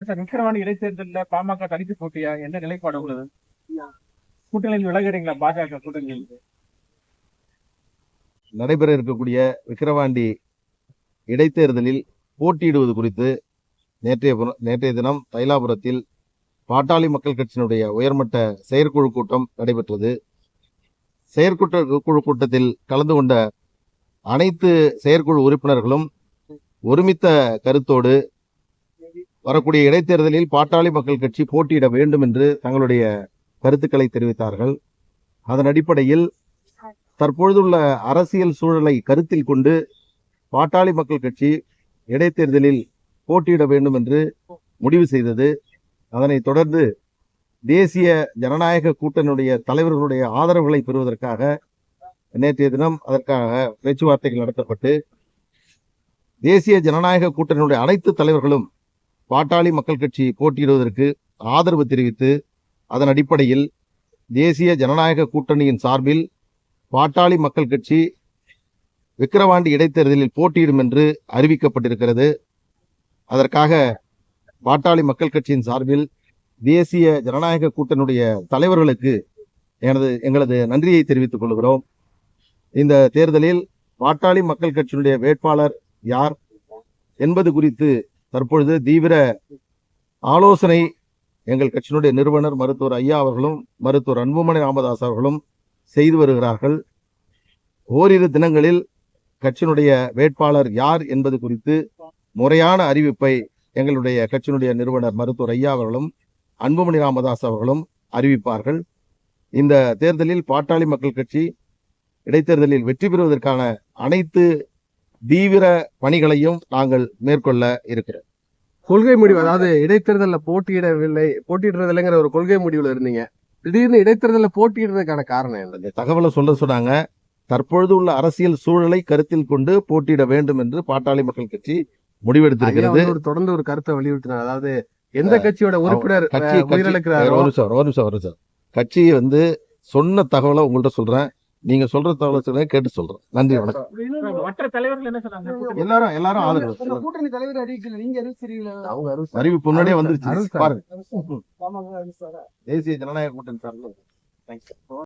Sir விக்கிரவாணி PMK தனித்து போட்டியா? என்ன நிலைப்பாடு உள்ளது? கூட்டணியில் விலகிறீங்களா பாஜக கூட்டணியில்? நடைபெற இருக்கக்கூடிய விக்கிரவாண்டி இடைத்தேர்தலில் போட்டியிடுவது குறித்து நேற்றைய நேற்றைய தினம் தைலாபுரத்தில் பாட்டாளி மக்கள் கட்சியினுடைய உயர்மட்ட செயற்குழு கூட்டம் நடைபெற்றது. செயற்குழு குழு கூட்டத்தில் கலந்து கொண்ட அனைத்து செயற்குழு உறுப்பினர்களும் ஒருமித்த கருத்தோடு வரக்கூடிய இடைத்தேர்தலில் பாட்டாளி மக்கள் கட்சி போட்டியிட வேண்டும் என்று தங்களுடைய கருத்துக்களை தெரிவித்தார்கள். அதன் அடிப்படையில் தற்பொழுதுள்ள அரசியல் சூழலை கருத்தில் கொண்டு பாட்டாளி மக்கள் கட்சி இடைத்தேர்தலில் போட்டியிட வேண்டும் என்று முடிவு செய்தது. அதனைத் தொடர்ந்து தேசிய ஜனநாயக கூட்டணியுடைய தலைவர்களுடைய ஆதரவுகளை பெறுவதற்காக நேற்றைய தினம் அதற்காக பேச்சுவார்த்தைகள் நடத்தப்பட்டு தேசிய ஜனநாயக கூட்டணியுடைய அனைத்து தலைவர்களும் பாட்டாளி மக்கள் கட்சி போட்டியிடுவதற்கு ஆதரவு தெரிவித்து அதன் அடிப்படையில் தேசிய ஜனநாயக கூட்டணியின் சார்பில் பாட்டாளி மக்கள் கட்சி விக்கிரவாண்டி இடைத்தேர்தலில் போட்டியிடும் என்று அறிவிக்கப்பட்டிருக்கிறது. அதற்காக பாட்டாளி மக்கள் கட்சியின் சார்பில் தேசிய ஜனநாயக கூட்டணியுடைய தலைவர்களுக்கு எனது எங்களது நன்றியை தெரிவித்துக் கொள்கிறோம். இந்த தேர்தலில் பாட்டாளி மக்கள் கட்சியினுடைய வேட்பாளர் யார் என்பது குறித்து தற்பொழுது தீவிர ஆலோசனை எங்கள் கட்சியினுடைய நிறுவனர் மருத்துவர் ஐயா அவர்களும் மருத்துவர் அன்புமணி ராமதாஸ் அவர்களும் செய்து வருகிறார்கள். ஓரிரு தினங்களில் கட்சியினுடைய வேட்பாளர் யார் என்பது குறித்து முறையான அறிவிப்பை எங்களுடைய கட்சியினுடைய நிறுவனர் மருத்துவர் ஐயா அவர்களும் அன்புமணி ராமதாஸ் அவர்களும் அறிவிப்பார்கள். இந்த தேர்தலில் பாட்டாளி மக்கள் கட்சி இடைத்தேர்தலில் வெற்றி பெறுவதற்கான அனைத்து தீவிர பணிகளையும் நாங்கள் மேற்கொள்ள இருக்கிறோம். கொள்கை முடிவு அதாவது இடைத்தேர்தலில் போட்டியிடவில்லை போட்டியிடுறதில்லைங்கிற ஒரு கொள்கை முடிவுல இருந்தீங்க. திடீர்னு இடைத்தேர்தலில் போட்டியிடுறதுக்கான காரணம் என்ன? தகவலை சொல்ல சொன்னாங்க. தற்பொழுது உள்ள அரசியல் சூழலை கருத்தில் கொண்டு போட்டியிட வேண்டும் என்று பாட்டாளி மக்கள் கட்சி முடிவெடுத்திருக்கிறது. தொடர்ந்து ஒரு கருத்தை வலியுறுத்தினார். அதாவது எந்த கட்சியோட உறுப்பினர் கட்சி ஒரு நிமிஷம் ஒரு நிமிஷம் ஒரு நிமிஷம். கட்சி வந்து சொன்ன தகவலை உங்கள்ட்ட சொல்றேன். நீங்க சொல்ற தகவலை சொல்றேன் கேட்டு சொல்றேன். நன்றி வணக்கம். மற்ற தலைவர்கள் என்ன சொன்னாங்க? எல்லாரும் எல்லாரும் ஆதரவு. கூட்டணி தலைவர் அறிவிக்கல. நீங்க அறிவிச்சிருக்கீங்களா அவங்க அறிவிச்சாங்க. அறிவிப்பு முன்னாடியே வந்துருச்சு. பாருங்க. தேசிய ஜனநாயக கூட்டணி சார்பில்.